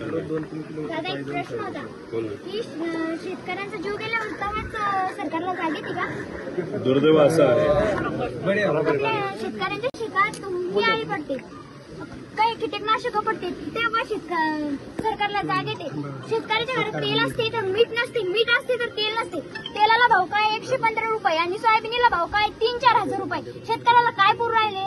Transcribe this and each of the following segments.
दादा एक प्रश्न होता. की शेतकऱ्यांचा जीव गेल्यावर तेव्हाच अं, सरकारला जाग येते का? दुर्दैव असं आहे. आपल्या शेतकऱ्यांच्या शेतात मी आई पडते. काही कीटकनाशक पडते. तेव्हा शेतक सरकारला जाग येते शेतकऱ्याच्या घरात तेल असते तर मीठ नसते. मीठ असते तर तेल नसते. तेलाला भाव काय? एकशे पंधरा रुपये. आणि सोयाबीनला भाव काय? तीन चार हजार रुपये. शेतकऱ्याला काय पुरू राहिले?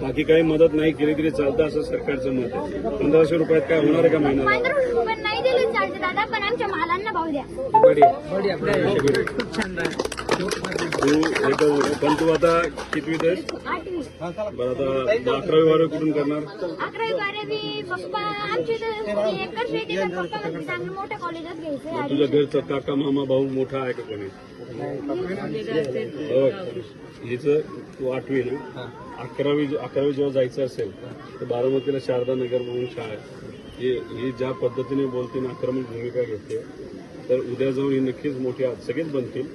बाकी काही मदत नाही केली तरी चालतं असं सरकारचं मत आहे. पंधराशे रुपयात काय होणार आहे का महिन्याला? चालते दादा पण आमच्या मालांना भाव द्या. बडी बडी आपल्या खूप छान आहे तू एक पण तू आता कितवीत आहेस? आठवी. बरं आता अकरावी बारावी कुठून करणार? अकरावी बारावी पप्पा आमची एकर शेती आहे, तर पप्पा म्हणजे चांगलं मोठ्या कॉलेजात घ्यायचं मग तुझ्या घरचा काका मामा भाऊ मोठा आहे का कोणी? हो. हिचं तू आठवी ना? अकरावी अकरावी जेव्हा जायचं असेल तर बारामतीला शारदा नगर म्हणून शाळा आहे. ही ही ज्या पद्धतीने बोलतील आक्रमक भूमिका घेते तर उद्या जाऊन ही नक्कीच मोठी सगळेच बनतील.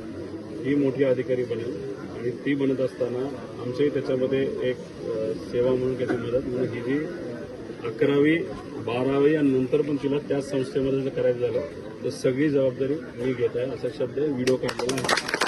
ही मोठी अधिकारी बनेल आणि ती बनत असताना आमचंही त्याच्यामध्ये एक सेवा म्हणून त्याची मदत म्हणून ही जी अकरावी बारावी आणि नंतर पण तिला त्याच संस्थेमध्ये जर करायचं झालं तर सगळी जबाबदारी मी घेत आहे. असा शब्द व्हिडिओ काढलेला आहे.